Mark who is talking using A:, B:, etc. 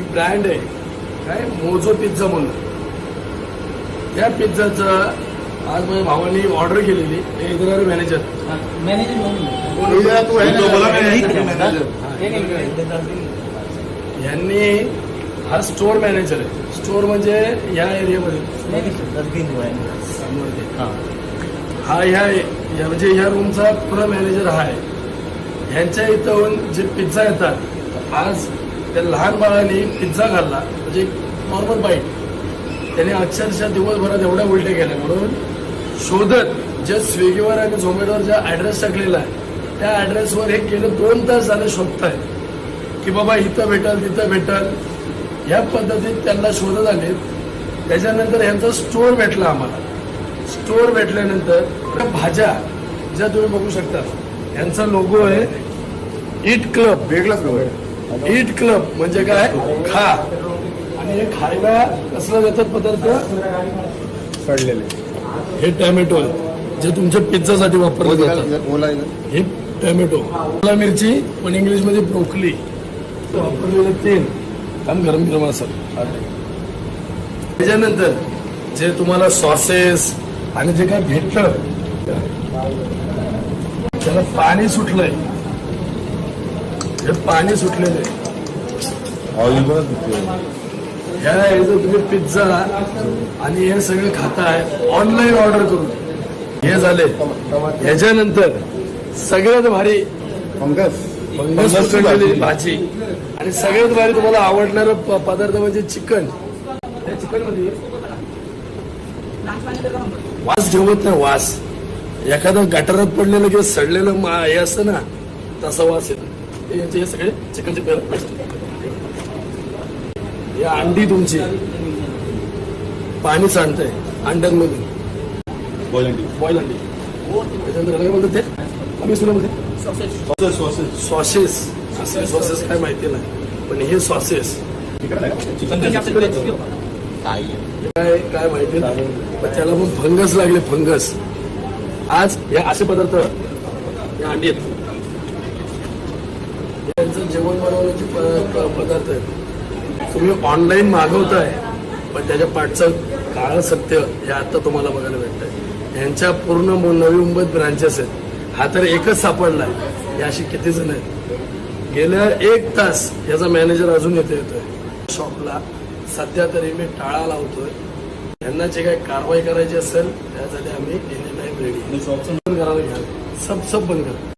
A: एक ब्रँड आहे. काय? मोजो पिझ्झा म्हणून. त्या पिझ्झाचं आज माझ्या भावानी ऑर्डर केलेली. इतर मॅनेजर
B: मॅनेजर म्हणून.
A: यांनी हा स्टोअर मॅनेजर आहे. स्टोअर म्हणजे या एरियामध्ये ते. हा. ह्या या म्हणजे ह्या रूमचा पुरा मॅनेजर हा आहे. ह्यांच्या इथून जे पिझ्झा येतात आज त्या लहान बाळाने पिझ्झा खाल्ला. म्हणजे नॉर्मल बाईट त्याने अक्षरशः दिवसभरात एवढ्या उलट्या केल्या. म्हणून शोधत ज्या स्विगीवर आणि झोमॅटोवर ज्या ऍड्रेस टाकलेला आहे त्या ऍड्रेसवर हे गेलं दोन तास झाले शोधताय की बाबा इथं भेटल तिथं भेटल. ह्या पद्धतीत त्यांना शोधत आले त्याच्यानंतर ह्यांचा स्टोअर भेटला आम्हाला. स्टोअर भेटल्यानंतर त्या भाज्या ज्या तुम्ही बघू शकता यांचा लोगो आहे इट क्लब
C: वेगळाच आहे.
A: इट क्लब म्हणजे काय? खा. आणि हे खायला कसलं जातात पदार्थ?
C: सडलेले.
A: हे टॅमॅटो जे तुमच्या पिझ्झासाठी वापरले जातात.
C: ओला?
A: हे टॅमॅटो. शिमला मिरची पण इंग्लिशमध्ये ब्रोकली. वापरलेलं तेल. काम गरम गरम असेल. त्याच्यानंतर जे तुम्हाला सॉसेस आणि जे काय भेटलं त्याला पाणी सुटलंय. हे पाणी सुटलेलं आहे. ह्या तुम्ही पिझ्झा आणि हे सगळं खाताय ऑनलाईन ऑर्डर करून. हे झाले. ह्याच्यानंतर सगळ्यात भारी
C: फंगस
A: फंगस पकडलेली भाजी. आणि सगळ्यात भारी तुम्हाला आवडणारं पदार्थ म्हणजे चिकन त्या चिकनमध्ये वास ठेवत नाही वास. एखादं गटारात पडलेलं किंवा सडलेलं मा- हे असतं ना तसा वास येतो. हे यांचे सगळे चिकनचे पेस्ट हे अंडी तुमची. पाणी सांडतंय अंड्यांमधून
C: बॉईल अंडी.
A: बॉईल अंडी. त्याच्यानंतर काय बोलतात ते? आम्ही
C: सॉसेस
A: सॉसेस सॉसेस काय माहिती नाही पण हे सॉसेस काय काय माहिती नाही. पण त्याला पण फंगस लागले फंगस आज हे असे पदार्थ या अंडी आहेत. जेवण बनवण्याचे पदार्थ आहेत. तुम्ही ऑनलाईन मागवताय पण त्याच्या पाठचं काळं सत्य हे आता तुम्हाला बघायला भेटतंय. यांच्या पूर्ण नवी मुंबईत ब्रांचेस आहेत. हा तर एकच सापडलाय हे अशी किती जण आहेत? गेल्या एक तास याचा मॅनेजर अजून येते येतोय. शॉपला सध्या तरी मी टाळा लावतोय. यांना जे काही कारवाई करायची असेल त्यासाठी आम्ही एनी टाइम रेडी बंद करायला घ्या. सब सब बंद करा.